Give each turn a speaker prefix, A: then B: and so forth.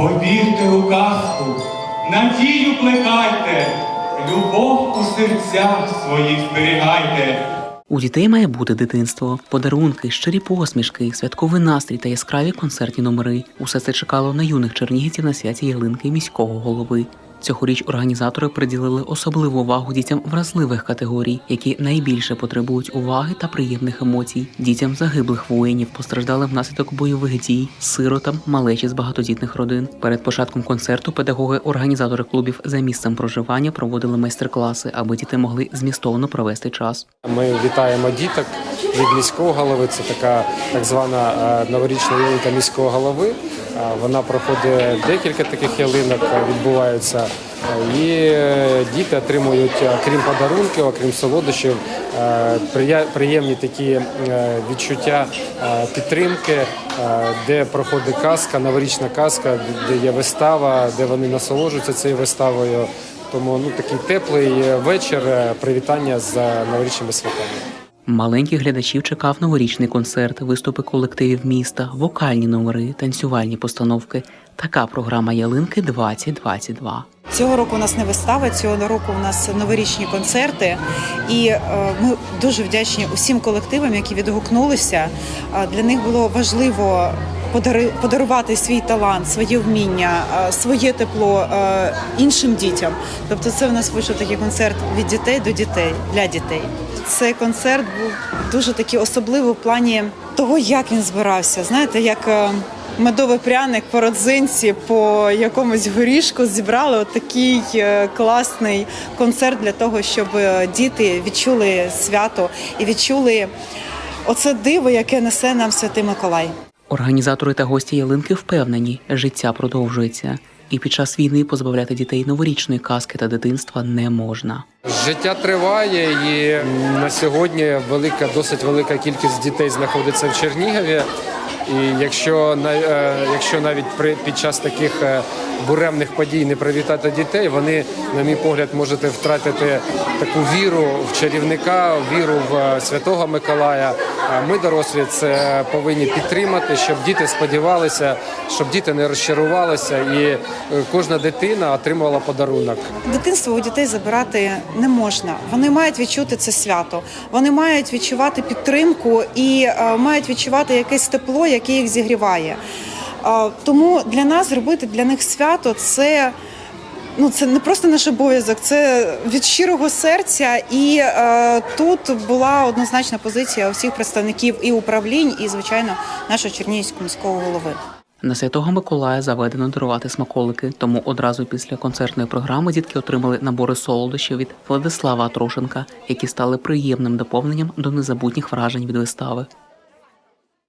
A: Повірте у казку, надію плекайте, любов у серцях своїх зберігайте.
B: У дітей має бути дитинство, подарунки, щирі посмішки, святковий настрій та яскраві концертні номери. Усе це чекало на юних чернігівців на святі ялинки міського голови. Цьогоріч організатори приділили особливу увагу дітям вразливих категорій, які найбільше потребують уваги та приємних емоцій. Дітям загиблих воїнів постраждали внаслідок бойових дій, сиротам, малечі з багатодітних родин. Перед початком концерту педагоги-організатори клубів за місцем проживання проводили майстер-класи, аби діти могли змістовно провести час.
C: Ми вітаємо діток від міського голови. Це така так звана е, новорічна ялинка міського голови. Е, Вона проходить декілька таких ялинок, е, відбуваються. Е, І діти отримують, е, крім подарунків, окрім солодощів, приємні такі відчуття підтримки, де проходить казка, новорічна казка, де є вистава, де вони насолоджуються цією виставою. Тому ну такий теплий вечір привітання з новорічними святами.
B: Маленьких глядачів чекав новорічний концерт, виступи колективів міста, вокальні номери, танцювальні постановки. Така програма ялинки 2022.
D: Цього року у нас не вистава, цього року у нас новорічні концерти, і е, ми дуже вдячні усім колективам, які відгукнулися. Е, Для них було важливо подарувати свій талант, своє вміння, е, своє тепло е, іншим дітям. Тобто, це в нас вийшов такий концерт від дітей до дітей для дітей. Цей концерт був дуже такий особливий в плані того, як він збирався. Знаєте, як е, медовий пряник по родзинці, по якомусь горішку зібрали от такий класний концерт для того, щоб діти відчули свято і відчули оце диво, яке несе нам святий Миколай.
B: Організатори та гості ялинки впевнені, життя продовжується, і під час війни позбавляти дітей новорічної казки та дитинства не можна.
C: Життя триває, і на сьогодні велика, досить велика кількість дітей знаходиться в Чернігові. І якщо е, якщо навіть при під час таких е, буремних подій не привітати дітей, вони, на мій погляд, можете втратити таку віру в чарівника, віру в е, святого Миколая. Ми, дорослі, це повинні підтримати, щоб діти сподівалися, щоб діти не розчарувалися, і е, кожна дитина отримувала подарунок.
D: Дитинство у дітей забирати не можна. Вони мають відчути це свято. Вони мають відчувати підтримку і е, мають відчувати якесь тепло, яке їх зігріває. Тому для нас зробити для них свято це. Ну, це не просто наш обов'язок, це від щирого серця. І е, тут була однозначна позиція усіх представників і управлінь, і звичайно нашого Чернігівського міського голови.
B: На святого Миколая заведено дарувати смаколики, тому одразу після концертної програми дітки отримали набори солодощів від Владислава Атрошенка, які стали приємним доповненням до незабутніх вражень від вистави.